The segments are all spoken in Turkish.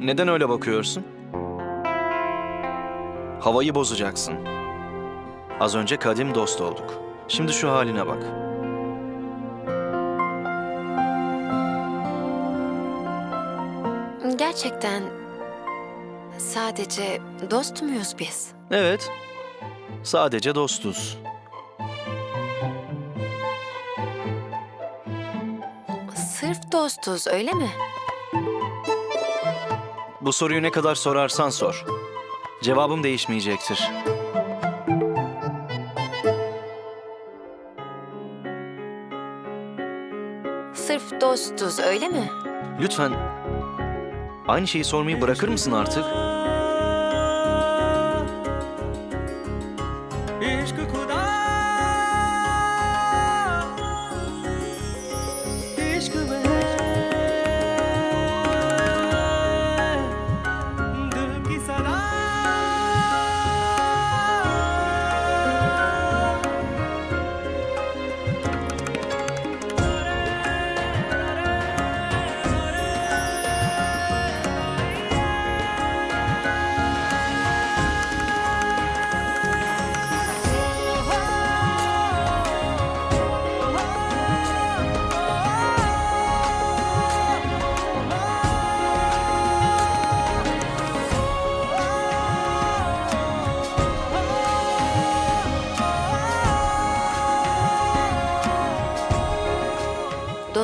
Neden öyle bakıyorsun? Havayı bozacaksın. Az önce kadim dost olduk. Şimdi şu haline bak. Gerçekten sadece dost muyuz biz? Evet. Sadece dostuz. Sırf dostuz öyle mi? Bu soruyu ne kadar sorarsan sor. Cevabım değişmeyecektir. Sırf dostuz öyle mi? Lütfen aynı şeyi sormayı bırakır mısın artık?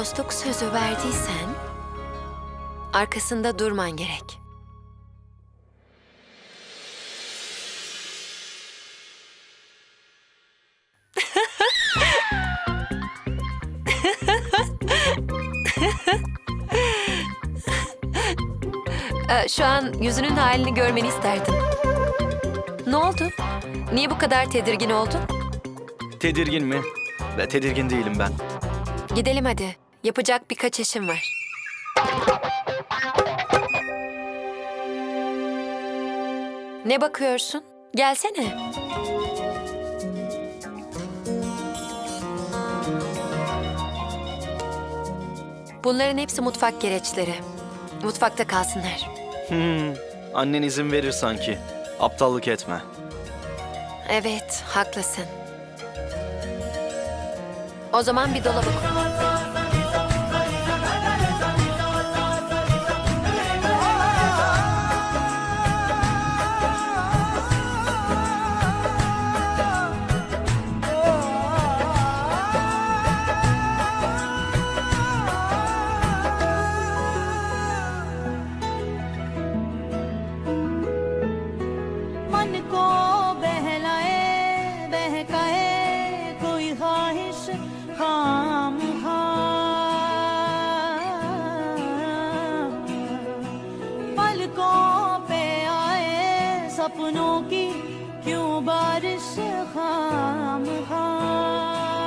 Dostluk sözü verdiysen arkasında durman gerek. Ee, Şu an yüzünün halini görmeni isterdim. Ne oldu? Niye bu kadar tedirgin oldun? Tedirgin mi? Ve tedirgin değilim ben. Gidelim hadi. Yapacak birkaç işim var. Ne bakıyorsun? Gelsene. Bunların hepsi mutfak gereçleri. Mutfakta kalsınlar. Hmm, annen izin verir sanki. Aptallık etme. Evet, haklısın. O zaman bir dolaba koy. सपनों की क्यों बारिश खाम खाम